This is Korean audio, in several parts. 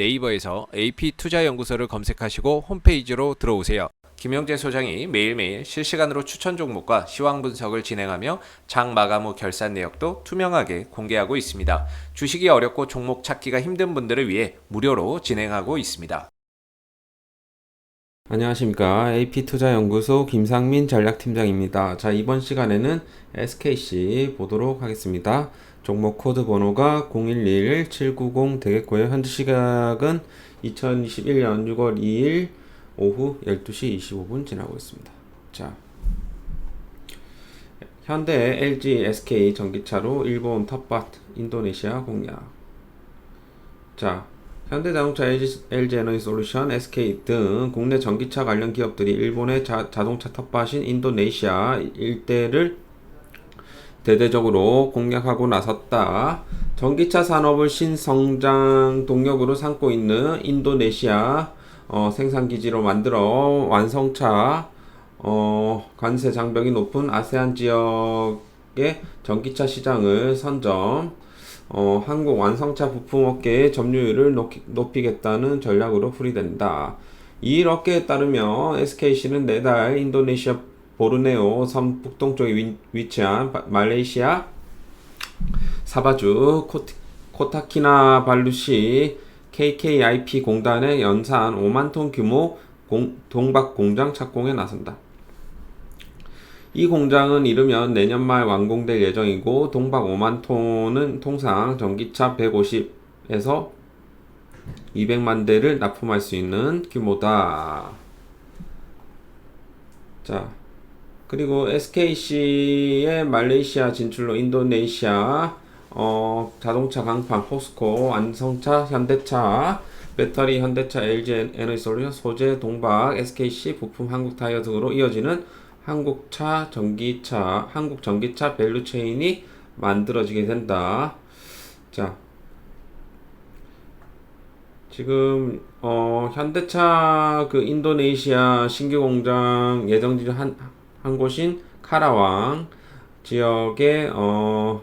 네이버에서 AP투자연구소를 검색하시고 홈페이지로 들어오세요. 김영재 소장이 매일매일 실시간으로 추천 종목과 시황 분석을 진행하며 장 마감 후 결산 내역도 투명하게 공개하고 있습니다. 주식이 어렵고 종목 찾기가 힘든 분들을 위해 무료로 진행하고 있습니다. 안녕하십니까. AP투자연구소 김상민 전략팀장입니다. 자, 이번 시간에는 SKC 보도록 하겠습니다. 종목 코드 번호가 011790 되겠고요. 현재 시각은 2021년 6월 2일 오후 12시 25분 지나고 있습니다. 자, 현대, LG, SK 전기차로 일본 텃밭, 인도네시아 공략. 자, 현대자동차, LG, LG에너지 솔루션, SK 등 국내 전기차 관련 기업들이 일본의 자, 자동차 텃밭인 인도네시아 일대를 대대적으로 공략하고 나섰다. 전기차 산업을 신성장 동력으로 삼고 있는 인도네시아 어, 생산 기지로 만들어 완성차 어, 관세 장벽이 높은 아세안 지역의 전기차 시장을 선점. 어, 한국 완성차 부품 업계의 점유율을 높이, 높이겠다는 전략으로 풀이된다. 이 업계에 따르면 SKC는 내달 인도네시아 보르네오 섬 북동쪽에 위, 위치한 바- 말레이시아 사바주 코티, 코타키나 발루시 KKIP 공단의 연산 5만 톤 규모 공, 동박 공장 착공에 나선다. 이 공장은 이르면 내년 말 완공될 예정이고 동박 5만 톤은 통상 전기차 150에서 200만 대를 납품할 수 있는 규모다. 자, 그리고 SKC의 말레이시아 진출로 인도네시아 어, 자동차 강판 포스코 완성차 현대차 배터리 현대차 LG 에너지 솔루션 소재 동박 SKC 부품 한국 타이어 등으로 이어지는 한국차 전기차 한국 전기차 밸류체인이 만들어지게 된다. 자, 지금 어, 현대차 그 인도네시아 신규 공장 예정지 한, 한 곳인 카라왕 지역의 어,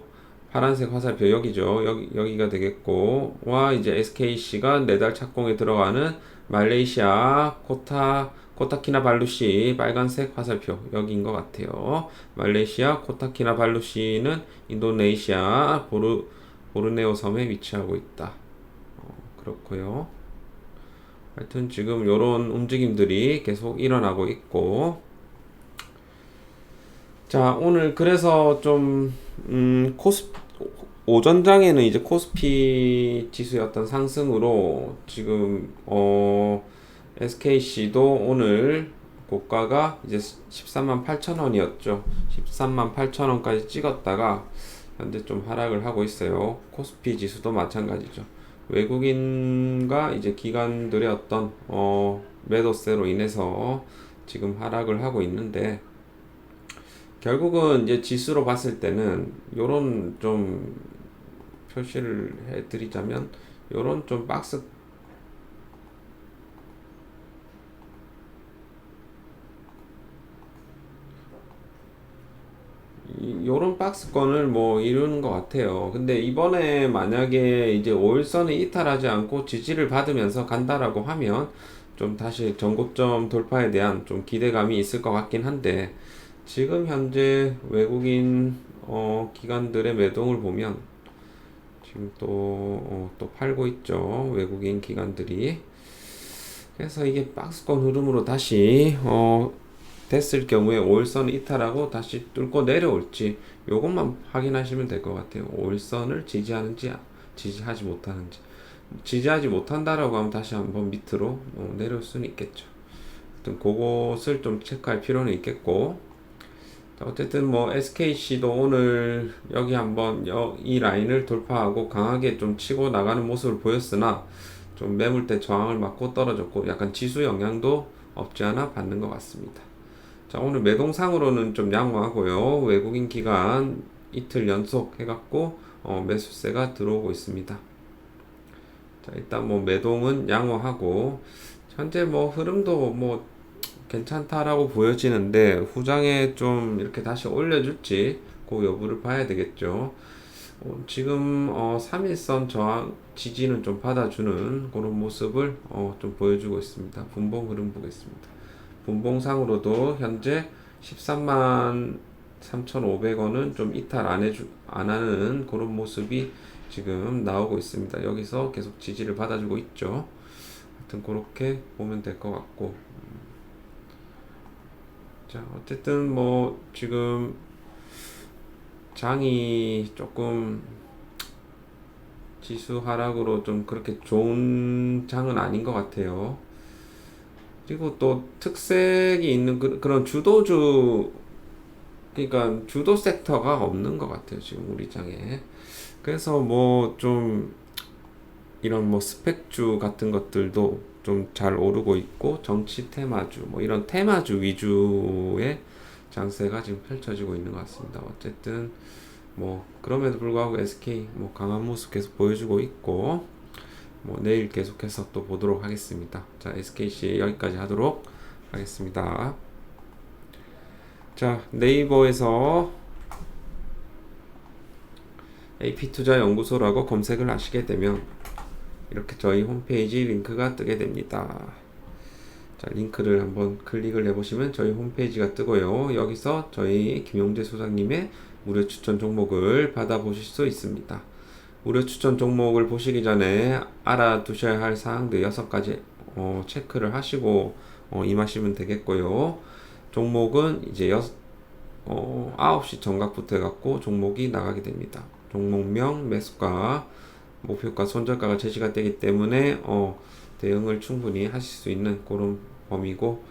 파란색 화살표 여기죠. 여기 여기가 되겠고 와 이제 SKC가 내달 착공에 들어가는 말레이시아 코타 코타키나발루시 빨간색 화살표 여기인 것 같아요. 말레이시아 코타키나발루시는 인도네시아 보르 보르네오 섬에 위치하고 있다. 어, 그렇고요. 하여튼 지금 이런 움직임들이 계속 일어나고 있고 자 오늘 그래서 좀 음, 코스 오전장에는 이제 코스피 지수의 어떤 상승으로 지금 어 SKC도 오늘 고가가 이제 13만 8천 원이었죠. 13만 8천 원까지 찍었다가 현재 좀 하락을 하고 있어요. 코스피 지수도 마찬가지죠. 외국인과 이제 기관들의 어떤 어 매도세로 인해서 지금 하락을 하고 있는데 결국은 이제 지수로 봤을 때는 요런 좀 표시를 해드리자면 요런 좀 박스 이- 요런 박스권을 뭐 이루는 것 같아요. 근데 이번에 만약에 이제 5일선을 이탈하지 않고 지지를 받으면서 간다라고 하면 좀 다시 전고점 돌파에 대한 좀 기대감이 있을 것 같긴 한데 지금 현재 외국인 어, 기관들의 매동을 보면 지금 또, 어, 또 팔고 있죠. 외국인 기관들이. 그래서 이게 박스권 흐름으로 다시 어, 됐을 경우에 5일선 이탈하고 다시 뚫고 내려올지 요것만 확인하시면 될 것 같아요. 5일선을 지지하는지 지지하지 못하는지 지지하지 못한다라고 하면 다시 한번 밑으로 어, 내려올 수는 있겠죠. 그것을 좀 체크할 필요는 있겠고 자, 어쨌든 뭐 SKC도 오늘 여기 한번 여, 이 라인을 돌파하고 강하게 좀 치고 나가는 모습을 보였으나 좀 매물대 저항을 맞고 떨어졌고 약간 지수 영향도 없지 않아 받는 것 같습니다. 자, 오늘 매동상으로는 좀 양호하고요. 외국인 기간 이틀 연속 해갖고 어, 매수세가 들어오고 있습니다. 자, 일단 뭐 매동은 양호하고 현재 뭐 흐름도 뭐 괜찮다라고 보여지는데 후장에 좀 이렇게 다시 올려줄지 그 여부를 봐야 되겠죠. 어, 지금 어, 3일선 저항 지지는 좀 받아주는 그런 모습을 어, 좀 보여주고 있습니다. 분봉 흐름 보겠습니다. 분봉상으로도 현재 13만 3,500원은 좀 이탈 안 해주 안 하는 그런 모습이 지금 나오고 있습니다. 여기서 계속 지지를 받아주고 있죠. 하여튼 그렇게 보면 될 것 같고 음. 자 어쨌든 뭐 지금 장이 조금 지수 하락으로 좀 그렇게 좋은 장은 아닌 것 같아요. 그리고 또 특색이 있는 그, 그런 주도주 그러니까 주도 섹터가 없는 것 같아요 지금 우리 장에. 그래서 뭐 좀 이런 뭐 스펙주 같은 것들도 좀 잘 오르고 있고 정치 테마주 뭐 이런 테마주 위주의 장세가 지금 펼쳐지고 있는 것 같습니다. 어쨌든 뭐 그럼에도 불구하고 SK 뭐 강한 모습 계속 보여주고 있고 뭐 내일 계속해서 또 보도록 하겠습니다. 자 SKC 여기까지 하도록 하겠습니다. 자 네이버에서 AP투자연구소라고 검색을 하시게 되면 이렇게 저희 홈페이지 링크가 뜨게 됩니다. 자, 링크를 한번 클릭을 해보시면 저희 홈페이지가 뜨고요. 여기서 저희 김용재 소장님의 무료 추천 종목을 받아보실 수 있습니다. 무료 추천 종목을 보시기 전에 알아두셔야 할 사항들 6가지 어, 체크를 하시고 어, 임하시면 되겠고요. 종목은 이제 여, 어, 9시 정각부터 해갖고 종목이 나가게 됩니다. 종목명, 매수가, 목표가, 손절가가 제시가 되기 때문에 어, 대응을 충분히 하실 수 있는 그런 범위고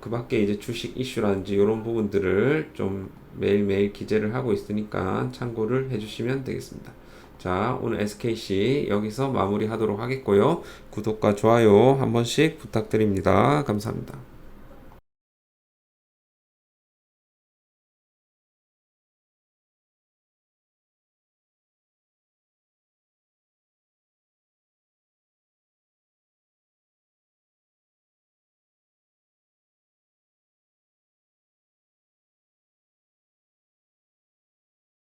그 밖에 이제 주식 이슈라든지 이런 부분들을 좀 매일매일 기재를 하고 있으니까 참고를 해주시면 되겠습니다. 자, 오늘 SKC 여기서 마무리 하도록 하겠고요. 구독과 좋아요 한 번씩 부탁드립니다. 감사합니다.